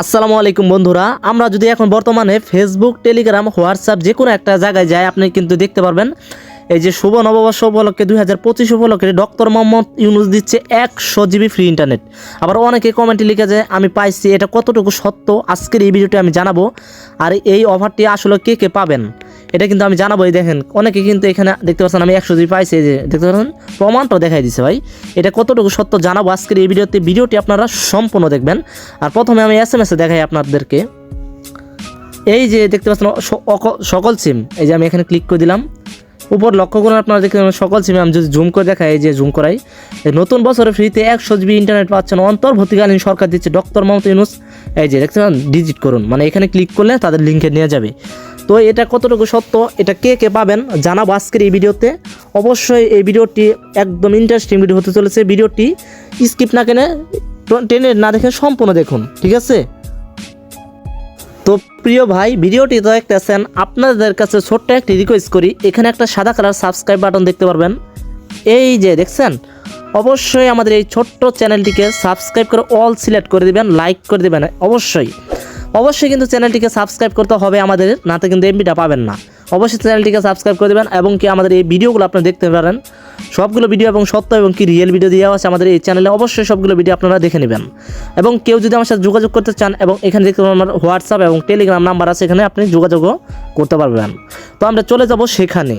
আসসালামু আলাইকুম বন্ধুরা, আমরা যদি এখন বর্তমানে ফেসবুক টেলিগ্রাম হোয়াটসঅ্যাপ যে কোনো একটা জায়গায় যাই, আপনি কিন্তু দেখতে পারবেন এই যে শুভ নববর্ষ উপলক্ষে দুই হাজার পঁচিশ উপলক্ষে ডক্টর মোহাম্মদ ইউনুস দিচ্ছে একশো জিবি ফ্রি ইন্টারনেট আবার অনেকে কমেন্টে লিখে যায় আমি পাইছি, এটা কতটুকু সত্য? আজকের এই ভিডিওটি আমি জানাব। আর এই অফারটি আসলে কে কে পাবেন? এটা কিন্তু আমি জানাব এই দেখেন, অনেকে কিন্তু এখানে দেখতে পাচ্ছেন, আমি একশো জিবি পাইছি। যে দেখতে পাচ্ছেন, প্রমাণটাও দেখাই দিছে ভাই। এটা কতটুকু সত্য জানাব আজকের এই ভিডিওতে ভিডিওটি আপনারা সম্পূর্ণ দেখবেন। আর প্রথমে আমি এস এম এসে দেখাই আপনাদেরকে। এই যে দেখতে পাচ্ছেন সকল সিম এই যে আমি এখানে ক্লিক করে দিলাম। উপর লক্ষ্য করুন আপনারা দেখতে পাবেন সকল সিমে আমি যদি জুম করে দেখাই যে জুম করাই নতুন বছরে ফ্রিতে একশো জিবি ইন্টারনেট পাচ্ছেন অন্তর্বর্তীকালীন সরকার দিচ্ছে ডক্টর মমতা ইউনুস। এই যে দেখতে ডিজিট করুন মানে এখানে ক্লিক করলে তাদের লিঙ্কে নিয়ে যাবে। তো এটা কতটুকু সত্য, এটা কে কে পাবেন জানাব আজকের এই ভিডিওতে। অবশ্যই এই ভিডিওটি একদম ইন্টারেস্টিং ভিডিও হতে চলেছে। ভিডিওটি স্কিপ না কেনে টেনে না দেখে সম্পূর্ণ দেখুন, ঠিক আছে? তো প্রিয় ভাই, ভিডিওটি তো দেখতেছেন, আপনাদের কাছে ছোট্ট একটি রিকোয়েস্ট করি। এখানে একটা সাদা কালার সাবস্ক্রাইব বাটন দেখতে পারবেন। এই যে, দেখছেন? অবশ্যই আমাদের এই ছোট্ট চ্যানেলটিকে সাবস্ক্রাইব করে অল সিলেক্ট করে দিবেন লাইক করে দিবেন, অবশ্যই। অবশ্যই কিন্তু চ্যানেলটিকে সাবস্ক্রাইব করতে হবে আমাদের নাতে কিন্তু এমবিটা পাবেন না। অবশ্যই চ্যানেলটিকে সাবস্ক্রাইব করে দেবেন এবং কি আমাদের এই ভিডিওগুলো আপনি দেখতে পারেন। সবগুলো ভিডিও এবং সত্য এবং কি রিয়েল ভিডিও দেওয়া আছে আমাদের এই চ্যানেলে অবশ্যই সবগুলো ভিডিও আপনারা দেখে নেবেন। এবং কেউ যদি আমার সাথে যোগাযোগ করতে চান এবং এখানে দেখতে পাবেন আমার হোয়াটসঅ্যাপ এবং টেলিগ্রাম নাম্বার আছে, এখানে আপনি যোগাযোগও করতে পারবেন। তো আমরা চলে যাব সেখানে।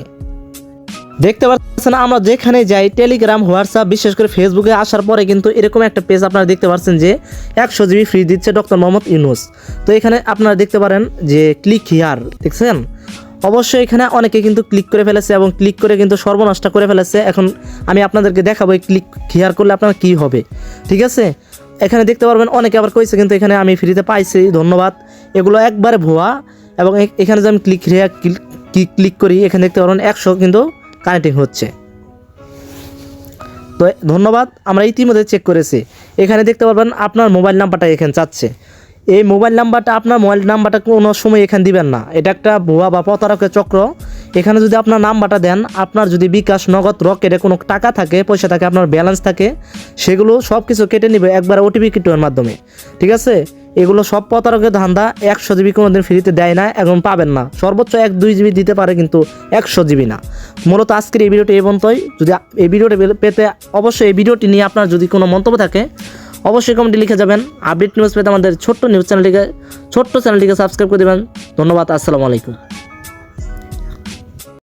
দেখতে পাচ্ছেন আমরা যেখানে যাই টেলিগ্রাম হোয়াটসঅ্যাপ বিশেষ করে ফেসবুকে আসার পরে কিন্তু এরকম একটা পেজ আপনারা দেখতে পাচ্ছেন যে একশো জিবি ফ্রি দিচ্ছে ডক্টর মোহাম্মদ ইউনুস। তো এখানে আপনারা দেখতে পারেন যে ক্লিক হিয়ার দেখছেন? অবশ্যই এখানে অনেকে কিন্তু ক্লিক করে ফেলেছে এবং ক্লিক করে কিন্তু সর্বনাশটা করে ফেলেছে। এখন আমি আপনাদেরকে দেখাবো এই ক্লিক হিয়ার করলে আপনার কি হবে। ঠিক আছে? এখানে দেখতে পারবেন, অনেকে আবার কইছে কিন্তু এখানে আমি ফ্রিতে পাইছি, ধন্যবাদ। এগুলো একবারে ভুয়া এবং এখানে যে আমি ক্লিক হিয়ার ক্লিক করি, এখানে দেখতে পারবেন একশো কিন্তু কানেক্টিং হচ্ছে। তো ধন্যবাদ, আমরা ইতিমধ্যে চেক করেছি। এখানে দেখতে পারবেন আপনার মোবাইল নাম্বারটা এখানে চাচ্ছে এই মোবাইল নাম্বারটা আপনার মোবাইল নাম্বারটা কোনো সময় এখানে দিবেন না। এটা একটা ভুয়া বা প্রতারকের চক্র। এখানে যদি আপনার নাম্বারটা দেন, আপনার যদি বিকাশ, নগদ রক রকেটে কোনো টাকা থাকে, পয়সা থাকে, আপনার ব্যালেন্স থাকে, সেগুলো সব কিছু কেটে নেবে একবার ওটিপি কিটোর মাধ্যমে। ঠিক আছে? এগুলো সব প্রতারকের ধান্দা, একশো জিবি কোনোদিন ফ্রিতে দেয় না এবং পাবেন না। সর্বোচ্চ এক, দুই জিবি দিতে পারে কিন্তু একশো জিবি না। মূলত আজকের এই ভিডিওটি এই পর্যন্তই। যদি এই ভিডিওটি পেতে, অবশ্যই এই ভিডিওটি নিয়ে আপনার যদি কোনো মন্তব্য থাকে অবশ্যই কমেন্টে লিখে যাবেন। আপডেট নিউজ পেতে আমাদের ছোট্ট নিউজ চ্যানেলটিকে ছোট্ট চ্যানেলটিকে সাবস্ক্রাইব করে দেবেন। ধন্যবাদ, আসসালামু আলাইকুম।